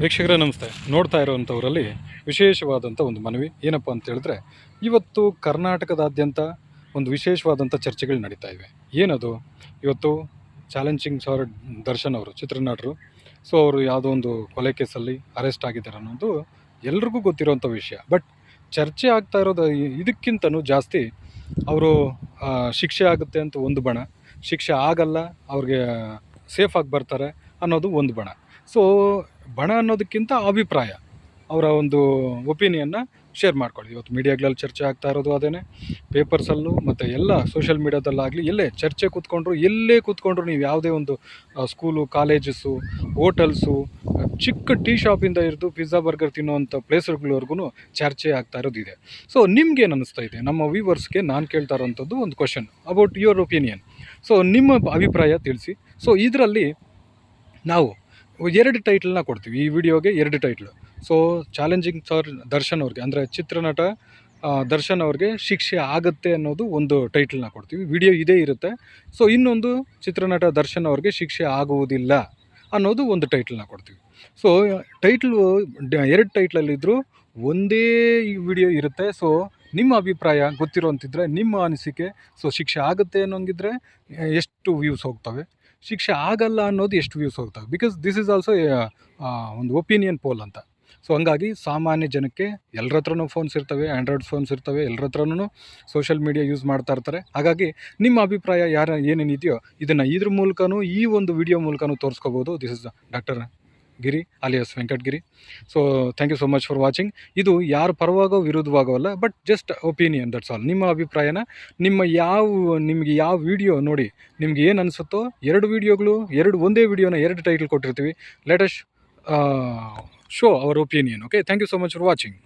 ವೀಕ್ಷಕರೇ, ನಮಸ್ತೆ. ನೋಡ್ತಾ ಇರೋವಂಥವರಲ್ಲಿ ವಿಶೇಷವಾದಂಥ ಒಂದು ಮನವಿ. ಏನಪ್ಪ ಅಂತ ಹೇಳಿದ್ರೆ, ಇವತ್ತು ಕರ್ನಾಟಕದಾದ್ಯಂತ ಒಂದು ವಿಶೇಷವಾದಂಥ ಚರ್ಚೆಗಳು ನಡೀತಾ ಇವೆ. ಏನದು? ಇವತ್ತು ಚಾಲೆಂಜಿಂಗ್ ಸರ್ ದರ್ಶನ್ ಅವರು, ಚಿತ್ರನಟರು, ಸೊ ಅವರು ಯಾವುದೋ ಒಂದು ಕೊಲೆ ಕೇಸಲ್ಲಿ ಅರೆಸ್ಟ್ ಆಗಿದ್ದಾರೆ ಅನ್ನೋದು ಎಲ್ರಿಗೂ ಗೊತ್ತಿರೋವಂಥ ವಿಷಯ. ಬಟ್ ಚರ್ಚೆ ಆಗ್ತಾ ಇರೋದು ಇದಕ್ಕಿಂತನೂ ಜಾಸ್ತಿ ಅವರು ಶಿಕ್ಷೆ ಆಗುತ್ತೆ ಅಂತ ಒಂದು ಬಣ. ಶಿಕ್ಷೆ ಆಗಲ್ಲ, ಅವ್ರಿಗೆ ಸೇಫಾಗಿ ಬರ್ತಾರೆ ಅನ್ನೋದು ಒಂದು ಬಣ. ಸೊ ಬಣ ಅನ್ನೋದಕ್ಕಿಂತ ಅಭಿಪ್ರಾಯ, ಅವರ ಒಂದು ಒಪಿನಿಯನ್ನ ಶೇರ್ ಮಾಡ್ಕೊಳ್ಳಿ. ಇವತ್ತು ಮೀಡಿಯಾಗಳಲ್ಲಿ ಚರ್ಚೆ ಆಗ್ತಾ ಇರೋದು ಅದೇನೆ. ಪೇಪರ್ಸಲ್ಲೂ ಮತ್ತು ಎಲ್ಲ ಸೋಷಿಯಲ್ ಮೀಡ್ಯಾದಲ್ಲಾಗಲಿ ಎಲ್ಲೇ ಚರ್ಚೆ ಕೂತ್ಕೊಂಡ್ರು ಎಲ್ಲೇ ಕೂತ್ಕೊಂಡ್ರು ನೀವು ಯಾವುದೇ ಒಂದು ಸ್ಕೂಲು ಕಾಲೇಜಸ್ಸು ಹೋಟೆಲ್ಸು ಚಿಕ್ಕ ಟೀ ಶಾಪಿಂದ ಹಿಡಿದು ಪಿಜ್ಜಾ ಬರ್ಗರ್ ತಿನ್ನುವಂಥ ಪ್ಲೇಸ್ಗಳವರೆಗೂ ಚರ್ಚೆ ಆಗ್ತಾ ಇರೋದು ಇದೆ. ಸೊ ನಿಮ್ಗೇನು ಅನ್ನಿಸ್ತಾ ಇದೆ? ನಮ್ಮ ವ್ಯೂವರ್ಸ್ಗೆ ನಾನು ಕೇಳ್ತಾ ಇರೋಂಥದ್ದು ಒಂದು question about your opinion so ನಿಮ್ಮ ಅಭಿಪ್ರಾಯ ತಿಳಿಸಿ. ಸೊ ಇದರಲ್ಲಿ ನಾವು ಎರಡು ಟೈಟ್ಲನ್ನ ಕೊಡ್ತೀವಿ, ಈ ವಿಡಿಯೋಗೆ ಎರಡು title so challenging sir Darshan ಅವ್ರಿಗೆ, ಅಂದರೆ ಚಿತ್ರನಟ ದರ್ಶನ್ ಅವ್ರಿಗೆ ಶಿಕ್ಷೆ ಆಗುತ್ತೆ ಅನ್ನೋದು ಒಂದು ಟೈಟ್ಲನ್ನ ಕೊಡ್ತೀವಿ, ವಿಡಿಯೋ ಇದೇ ಇರುತ್ತೆ. ಸೊ ಇನ್ನೊಂದು ಚಿತ್ರನಟ ದರ್ಶನ್ ಅವ್ರಿಗೆ ಶಿಕ್ಷೆ ಆಗುವುದಿಲ್ಲ ಅನ್ನೋದು ಒಂದು ಟೈಟ್ಲನ್ನ ಕೊಡ್ತೀವಿ. ಸೊ ಟೈಟ್ಲು ಎರಡು ಟೈಟ್ಲಲ್ಲಿದ್ದರೂ ಒಂದೇ ವಿಡಿಯೋ ಇರುತ್ತೆ. ಸೊ ನಿಮ್ಮ ಅಭಿಪ್ರಾಯ ಗೊತ್ತಿರೋಂತಿದ್ರೆ, ನಿಮ್ಮ ಅನಿಸಿಕೆ ಸೊ ಶಿಕ್ಷೆ ಆಗುತ್ತೆ ಅನ್ನೋಂಗಿದ್ರೆ ಎಷ್ಟು ವ್ಯೂಸ್ ಹೋಗ್ತವೆ? ಶಿಕ್ಷೆ ಆಗಲ್ಲ ಅನ್ನೋದು ಎಷ್ಟು ವ್ಯೂಸ್ ಹೋಗ್ತವೆ? ಬಿಕಾಸ್ ದಿಸ್ ಇಸ್ ಆಲ್ಸೋ ಒಂದು ಒಪಿನಿಯನ್ ಪೋಲ್ ಅಂತ. ಸೊ ಹಂಗಾಗಿ ಸಾಮಾನ್ಯ ಜನಕ್ಕೆ ಎಲ್ಲರ ಹತ್ರನೂ ಫೋನ್ಸ್ ಇರ್ತವೆ ಆ್ಯಂಡ್ರಾಯ್ಡ್ ಫೋನ್ಸ್ ಇರ್ತವೆ ಎಲ್ಲರ ಹತ್ರನೂ ಸೋಷಿಯಲ್ ಮೀಡಿಯಾ ಯೂಸ್ ಮಾಡ್ತಾ ಇರ್ತಾರೆ. ಹಾಗಾಗಿ ನಿಮ್ಮ ಅಭಿಪ್ರಾಯ ಯಾರ ಏನೇನಿದೆಯೋ ಇದನ್ನು ಇದ್ರ ಮೂಲಕನೂ ಈ ಒಂದು ವಿಡಿಯೋ ಮೂಲಕನೂ ತೋರಿಸ್ಕೋಬೋದು. This is doctor Giri, alias Venkatagiri. So thank you so much for watching ಇದು ಯಾರು ಪರವಾಗೋ ವಿರುದ್ಧವಾಗೋಲ್ಲ but just opinion that's all ನಿಮ್ಮ ಅಭಿಪ್ರಾಯನ, ನಿಮ್ಮ ಯಾವ, ನಿಮಗೆ ಯಾವ ವಿಡಿಯೋ ನೋಡಿ ನಿಮ್ಗೆ ಏನು ಅನಿಸುತ್ತೋ, ಎರಡು ವಿಡಿಯೋಗಳು ಎರಡು, ಒಂದೇ ವಿಡಿಯೋನ ಎರಡು ಟೈಟಲ್ ಕೊಟ್ಟಿರ್ತೀವಿ. Latest show our opinion okay thank you so much for watching